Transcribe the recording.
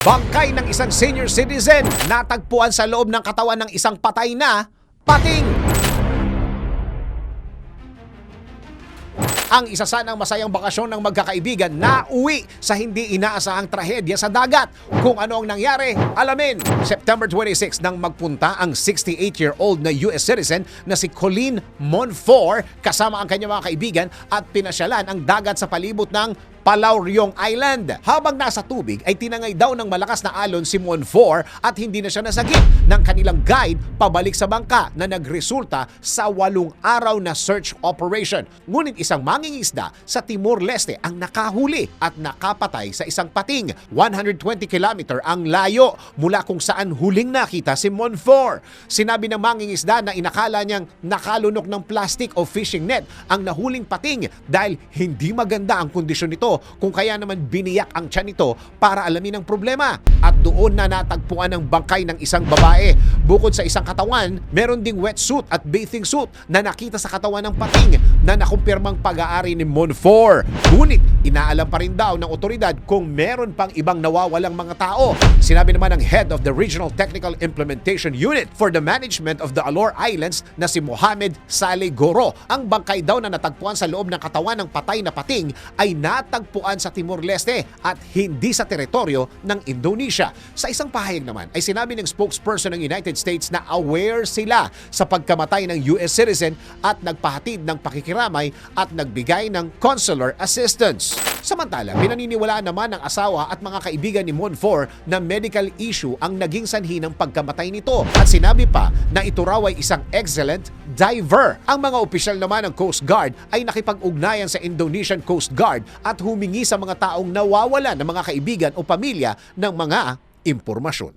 Bangkay ng isang senior citizen natagpuan sa loob ng katawan ng isang patay na pating. Ang isa sanang masayang bakasyon ng magkakaibigan na uwi sa hindi inaasahang trahedya sa dagat. Kung ano ang nangyari, alamin. September 26 nang magpunta ang 68-year-old na US citizen na si Colleen Monfort kasama ang kanyang mga kaibigan at pinasyalan ang dagat sa palibot ng Palauriong Island. Habang nasa tubig ay tinangay daw ng malakas na alon si Monfort at hindi na siya nasagip ng kanilang guide pabalik sa bangka na nagresulta sa walong araw na search operation. Ngunit isang mangingisda sa Timor-Leste ang nakahuli at nakapatay sa isang pating. 120 kilometer ang layo mula kung saan huling nakita si Monfort. Sinabi ng mangingisda na inakala niyang nakalunok ng plastic o fishing net ang nahuling pating dahil hindi maganda ang kondisyon nito kung kaya naman biniyak ang tiyan nito para alamin ang problema. At doon na natagpuan ang bangkay ng isang babae. Bukod sa isang katawan, meron ding wetsuit at bathing suit na nakita sa katawan ng pating na nakumpirmang pag-aari ni Monfort. Ngunit inaalam pa rin daw ng otoridad kung meron pang ibang nawawalang mga tao. Sinabi naman ng head of the Regional Technical Implementation Unit for the Management of the Alor Islands na si Mohamed Saleh Goro. Ang bangkay daw na natagpuan sa loob ng katawan ng patay na pating ay natagpuan sa Timor-Leste at hindi sa teritoryo ng Indonesia. Sa isang pahayag naman ay sinabi ng spokesperson ng United States na aware sila sa pagkamatay ng US citizen at nagpahatid ng pakikiramay at nagbigay ng consular assistance. Samantala, pinaniniwalaan naman ng asawa at mga kaibigan ni Monfort na medical issue ang naging sanhi ng pagkamatay nito at sinabi pa na ito raw ay isang excellent diver. Ang mga opisyal naman ng Coast Guard ay nakipag-ugnayan sa Indonesian Coast Guard at humingi sa mga taong nawawala ng mga kaibigan o pamilya ng mga impormasyon.